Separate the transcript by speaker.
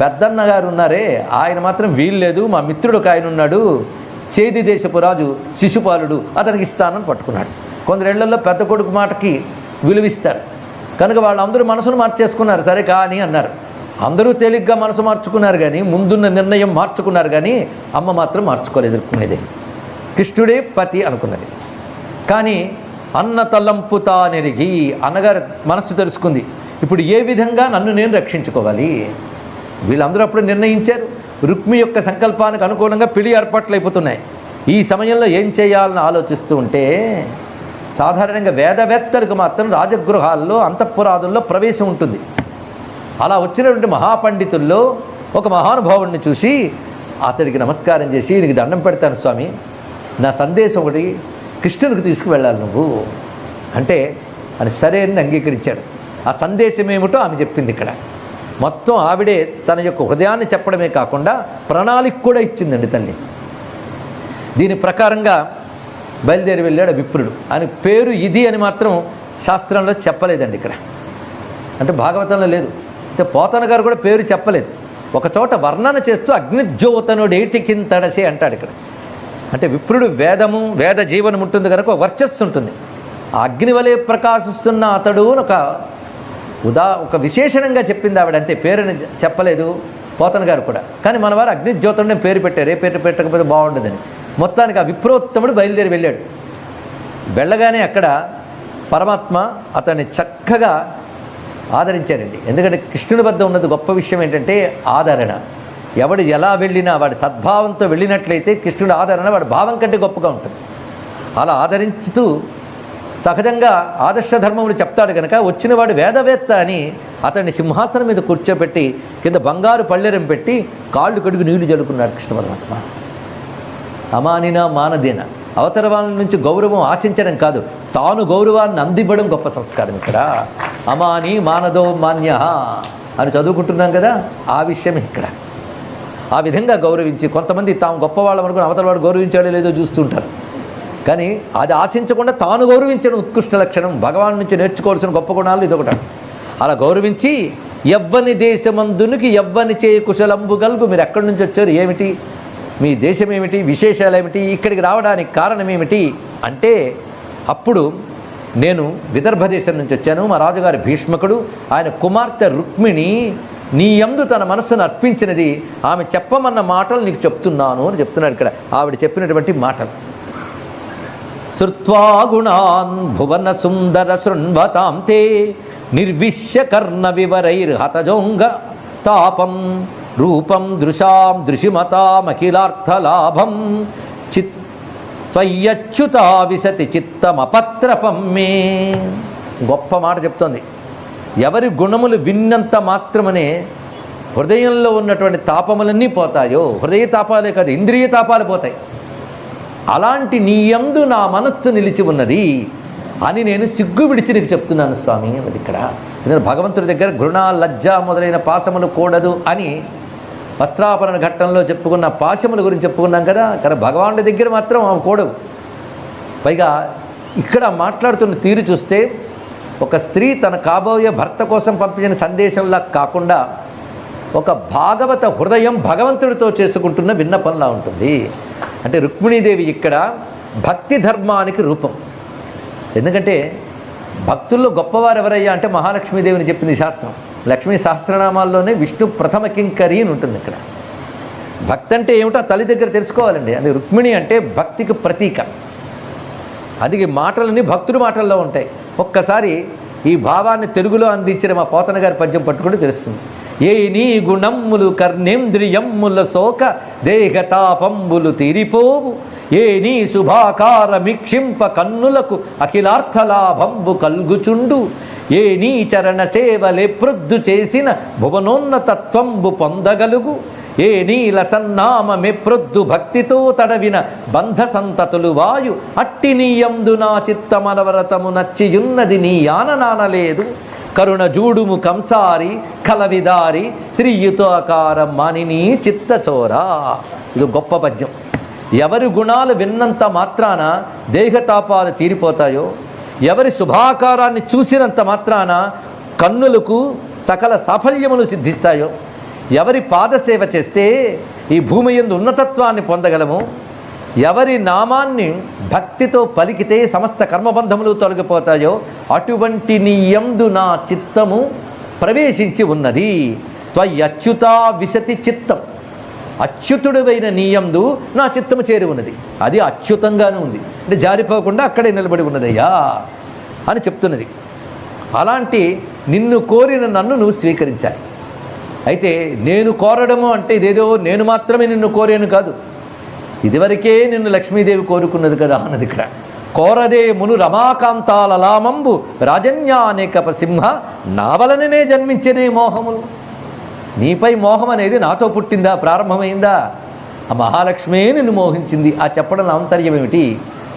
Speaker 1: పెద్దన్న గారు ఉన్నారే ఆయన మాత్రం వీల్లేదు మా మిత్రుడు ఒక ఆయన ఉన్నాడు చేది దేశపు రాజు శిశుపాలుడు అతనికి ఇస్తానని పట్టుకున్నాడు. కొందరేళ్ళలో పెద్ద కొడుకు మాటకి విలువిస్తారు. కనుక వాళ్ళందరూ మనసును మార్చేసుకున్నారు సరే కానీ అన్నారు. అందరూ తేలిగ్గా మనసు మార్చుకున్నారు కానీ ముందున్న నిర్ణయం మార్చుకున్నారు కానీ అమ్మ మాత్రం మార్చుకోలేదు ఎదుర్కొనేది కృష్ణుడే పతి అనుకున్నది. కానీ అన్న తలంపుతా నెరిగి అన్నగారు మనస్సు తెలుసుకుంది ఇప్పుడు ఏ విధంగా నన్ను నేను రక్షించుకోవాలి? వీళ్ళందరూ అప్పుడు నిర్ణయించారు. రుక్మి యొక్క సంకల్పానికి అనుకూలంగా పెళ్ళి ఏర్పాట్లు అయిపోతున్నాయి. ఈ సమయంలో ఏం చేయాలని ఆలోచిస్తూ ఉంటే సాధారణంగా వేదవేత్తలకు మాత్రం రాజగృహాల్లో అంతఃపురాదుల్లో ప్రవేశం ఉంటుంది. అలా వచ్చినటువంటి మహాపండితుల్లో ఒక మహానుభావుడిని చూసి అతడికి నమస్కారం చేసి నీకు దండం పెడతాను స్వామి. నా సందేశం ఒకటి కృష్ణునికి తీసుకువెళ్ళాలి నువ్వు. అంటే అని సరే అని అంగీకరించాడు. ఆ సందేశం ఏమిటో ఆమె చెప్పింది ఇక్కడ. మొత్తం ఆవిడే తన యొక్క హృదయాన్ని చెప్పడమే కాకుండా ప్రణాళిక కూడా ఇచ్చిందండి తల్లి దీని ప్రకారంగా బయలుదేరి వెళ్ళాడు విప్రుడు. అని పేరు ఇది అని మాత్రం శాస్త్రంలో చెప్పలేదండి ఇక్కడ. అంటే భాగవతంలో లేదు. అయితే పోతన గారు కూడా పేరు చెప్పలేదు. ఒక చోట వర్ణన చేస్తూ అగ్నిజ్యోతనుడేటికింతడసి అంటాడు ఇక్కడ. అంటే విప్రుడు వేదము వేద జీవనం ఉంటుంది కనుక వర్చస్సు ఉంటుంది. అగ్ని వలె ప్రకాశిస్తున్న అతడు అని ఒక ఉదా ఒక విశేషణంగా చెప్పింది ఆవిడ అంతే పేరుని చెప్పలేదు పోతన గారు కూడా. కానీ మన వారు అగ్నిజ్యోతుడిని పేరు పెట్టారు ఏ పేరు పెట్టకపోతే బాగుండదని. మొత్తానికి ఆ విప్రోత్తముడు బయలుదేరి వెళ్ళాడు. వెళ్ళగానే అక్కడ పరమాత్మ అతన్ని చక్కగా ఆదరించారండి ఎందుకంటే కృష్ణుడి వద్ద ఉన్నది గొప్ప విషయం ఏంటంటే ఆదరణ. ఎవడు ఎలా వెళ్ళినా వాడి సద్భావంతో వెళ్ళినట్లయితే కృష్ణుడి ఆదరణ వాడి భావం కంటే గొప్పగా ఉంటుంది. అలా ఆదరించుతూ సహజంగా ఆదర్శ ధర్మములు చెప్తాడు కనుక వచ్చినవాడు వేదవేత్త అని అతన్ని సింహాసనం మీద కూర్చోబెట్టి కింద బంగారు పళ్ళెరం పెట్టి కాళ్ళు కడుగు నీళ్ళు జల్లుకున్నాడు కృష్ణ పరమాత్మ. అమానిన మానదేన. అవతర వాళ్ళ నుంచి గౌరవం ఆశించడం కాదు తాను గౌరవాన్ని అందివ్వడం గొప్ప సంస్కారం ఇక్కడ. అమాని మానదో మాన్య అని చదువుకుంటున్నాం కదా ఆ విషయం ఇక్కడ. ఆ విధంగా గౌరవించి కొంతమంది తాము గొప్పవాళ్ళం అనుకుని అవతల వాడు గౌరవించాడో లేదో చూస్తుంటారు. కానీ అది ఆశించకుండా తాను గౌరవించడం ఉత్కృష్ట లక్షణం భగవాన్ నుంచి నేర్చుకోవాల్సిన గొప్ప గుణాలు ఇదొకట అలా గౌరవించి ఎవ్వని దేశమందునికి ఎవ్వని చేయ కుశలంబు గల్గు మీరు ఎక్కడి నుంచి వచ్చారు? ఏమిటి? మీ దేశం ఏమిటి? విశేషాలు ఏమిటి? ఇక్కడికి రావడానికి కారణం ఏమిటి? అంటే అప్పుడు నేను విదర్భ దేశం నుంచి వచ్చాను. మా రాజుగారి భీష్మకుడు ఆయన కుమార్తె రుక్మిణి నీ యందు తన మనస్సును అర్పించినది. ఆమె చెప్పమన్న మాటలు నీకు చెప్తున్నాను అని చెప్తున్నాడు ఇక్కడ. ఆవిడ చెప్పినటువంటి మాటలు. శ్రుత్వా గుణాన్ భువన సుందర శృణ్వతాం తే నిర్విశ్య కర్ణ వివరైర్హతజోంగ తాపం రూపం దృశాం దృశిమతామఖిలార్థలాభం చిత్ విశతి చిత్తమపత్రపం మే గొప్ప మాట చెప్తోంది. ఎవరి గుణములు విన్నంత మాత్రమనే హృదయంలో ఉన్నటువంటి తాపములన్నీ పోతాయో హృదయ తాపాలే కాదు ఇంద్రియ తాపాలు పోతాయి. అలాంటి నీ యందు నా మనస్సు నిలిచి ఉన్నది అని నేను సిగ్గు విడిచి నీకు చెప్తున్నాను స్వామి. అన్నది ఇక్కడ. ఎందుకంటే భగవంతుడి దగ్గర గృణ లజ్జ మొదలైన పాశములు కూడదు అని వస్త్రాపరణ ఘట్టంలో చెప్పుకున్న పాశముల గురించి చెప్పుకున్నాం కదా. కానీ భగవానుడి దగ్గర మాత్రం అవి కూడవు. పైగా ఇక్కడ మాట్లాడుతున్న తీరు చూస్తే ఒక స్త్రీ తన కాబోయే భర్త కోసం పంపించిన సందేశంలా కాకుండా ఒక భాగవత హృదయం భగవంతుడితో చేసుకుంటున్న విన్నపంలా ఉంటుంది. అంటే రుక్మిణీదేవి ఇక్కడ భక్తి ధర్మానికి రూపం. ఎందుకంటే భక్తుల్లో గొప్పవారు ఎవరయ్యా అంటే మహాలక్ష్మీదేవిని చెప్పింది శాస్త్రం. లక్ష్మీ సహస్రనామాల్లోనే విష్ణు ప్రథమ కింకరి అని ఉంటుంది ఇక్కడ. భక్తి అంటే ఏమిటో తల్లి దగ్గర తెలుసుకోవాలండి. అది రుక్మిణి అంటే భక్తికి ప్రతీక. అది మాటలని భక్తుడి మాటల్లో ఉంటాయి. ఒక్కసారి ఈ భావాన్ని తెలుగులో అందించిన మా పోతన గారి పద్యం పట్టుకుంటే తెలుస్తుంది. ఏ నీ గుణమ్ములు కర్ణేంద్రియమ్ముల శోక దేహతాపంబులు తీరిపోవు. ఏ నీ శుభాకార మిక్షింప కన్నులకు అఖిలార్థలాభంబు కల్గుచుండు. ఏ నీ చరణ సేవలే ప్రొద్దు చేసిన భువనోన్నతత్వంబు పొందగలుగు. ఏ నీల సన్నామమె ప్రొద్దు భక్తితో తడవిన బంధ సంతతులు వాయు అట్టి నీయందు నా చిత్తమనవరతము నచ్చియున్నది నీ ఆననానలేదు కరుణ జూడుము కంసారి కలవిదారి శ్రీయుతాకార మణిని చిత్తచోరా. ఇది గొప్ప పద్యం. ఎవరి గుణాలు విన్నంత మాత్రాన దేహతాపాలు తీరిపోతాయో ఎవరి శుభాకారాన్ని చూసినంత మాత్రాన కన్నులకు సకల సాఫల్యములు సిద్ధిస్తాయో ఎవరి పాదసేవ చేస్తే ఈ భూమి యందు ఉన్నతత్వాన్ని పొందగలము? ఎవరి నామాన్ని భక్తితో పలికితే సమస్త కర్మబంధములు తొలగిపోతాయో అటువంటి నీయందు నా చిత్తము ప్రవేశించి ఉన్నది. త్వయ్యచ్యుతా విశతి చిత్తం. అచ్యుతుడువైన నీయందు నా చిత్తము చేరి ఉన్నది. అది అచ్యుతంగానే ఉంది. అంటే జారిపోకుండా అక్కడే నిలబడి ఉన్నదయ్యా అని చెప్తున్నది. అలాంటి నిన్ను కోరిన నన్ను నువ్వు స్వీకరించాలి. అయితే నేను కోరడము అంటే ఇదేదో నేను మాత్రమే నిన్ను కోరాను కాదు. ఇదివరకే నిన్ను లక్ష్మీదేవి కోరుకున్నది కదా అన్నది ఇక్కడ. కోరదే మును రమాకాంతాల లామంబు రాజన్యానేకప సింహ నావలననే వలననే జన్మించనే మోహములు. నీపై మోహం అనేది నాతో పుట్టిందా ప్రారంభమైందా? ఆ మహాలక్ష్మే నిన్ను మోహించింది. ఆ చెప్పడం ఆంతర్యం ఏమిటి